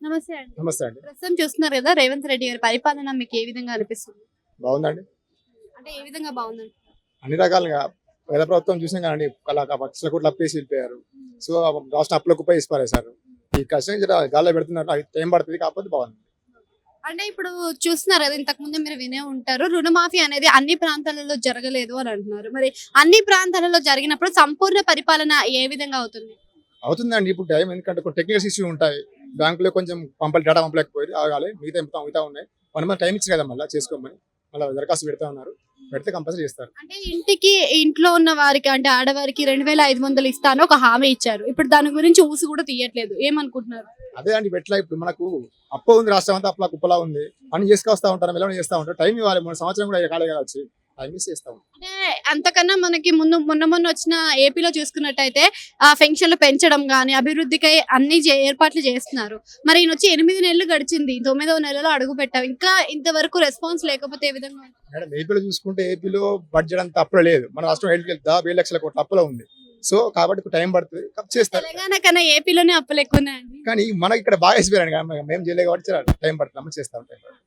నమస్తే అండి. నమస్తే అండి. ప్రస్తుతం చూస్తున్నారు కదా రేవంత్ రెడ్డి గారి పరిపాలన మీకు ఏ విధంగా అనిపిస్తుంది? బాగుందండి. అంటే ఏ విధంగా బాగుందండి? అన్ని రకాలుగా పేద ప్రభుత్వం చూసాం కానీ అలా లక్షల కోట్లు అప్పేసి వెళ్ళిపోయారు. సో రాష్ట్ర అప్పులకు పోయి ఇసిపారేశారు ఈ కష్టం గాల్లో పెడుతున్నారు. అది టైం పడుతుంది కాకపోతే బాగుంది. అంటే ఇప్పుడు చూస్తున్నారు కదా ఇంతకు ముందు మీరు వినే ఉంటారు రుణమాఫీ అనేది అన్ని ప్రాంతాలలో జరగలేదు అని అంటున్నారు. మరి అన్ని ప్రాంతాలలో జరిగినప్పుడు సంపూర్ణ పరిపాలన ఏ విధంగా అవుతుంది? అవుతుందండి. ఇప్పుడు టైం ఎందుకంటే కొన్ని టెక్నికల్ ఇష్యూ ఉంటాయి. బ్యాంకులో కొంచెం పంపలు డేటా పంపలేకపోయి ఆగాలి. మిగతా మిగతా మిగతా ఉన్నాయి. వన్ మంత్ టైం ఇచ్చి కదా మళ్ళీ చేసుకోమని. మళ్ళీ దరఖాస్తు పెడతా ఉన్నారు. పెడితే కంపల్సరీ చేస్తారు. అంటే ఇంటికి ఇంట్లో ఉన్న వారికి అంటే ఆడవారికి రెండు వేల ఐదు వందలు ఇస్తాను ఒక హామీ ఇచ్చారు. ఇప్పుడు దాని గురించి ఊసి కూడా తీయట్లేదు. ఏమనుకుంటున్నారు? అదే అండి ఎట్లా ఇప్పుడు మనకు అప్పు ఉంది రాష్ట్రం అంతా అప్పులా కుప్పలా ఉంది. పని చేసుకొస్తా ఉంటారు మెలవని చేస్తా ఉంటారు. టైం ఇవ్వాలి. మన సంవత్సరం కూడా కాలే కదా వచ్చి మిస్ చేస్తా. అంటే అంతకన్నా మనకి ముందు మొన్న మొన్న వచ్చిన ఏపీలో చూసుకున్నట్టయితే ఆ పెన్షన్లు పెంచడం కానీ అభివృద్ధికై అన్ని ఏర్పాట్లు చేస్తున్నారు. మరి ఈయన వచ్చి ఎనిమిది నెలలు గడిచింది. తొమ్మిదవ నెలలో అడుగు పెట్టాం ఇంకా ఇంతవరకు రెస్పాన్స్ లేకపోతే ఏ విధంగా? మేడం ఏపీలో చూసుకుంటే ఏపీలో బడ్జెట్ అంత అప్పులో లేదు. మన రాష్ట్రం ఏడు దాదాపు ఏడు లక్షల కోట్ల అప్పులో ఉంది. సో కాబట్టి టైం పడుతుంది. చేస్తారు. తెలంగాణ కన్నా ఏపీలోనే అప్పులు ఎక్కువ కానీ మనకి ఇక్కడ బాగా వేసిపోయారండి మేము చేయలేదు కాబట్టి టైం పడుతుంది. చేస్తాం టైం పడుతుంది.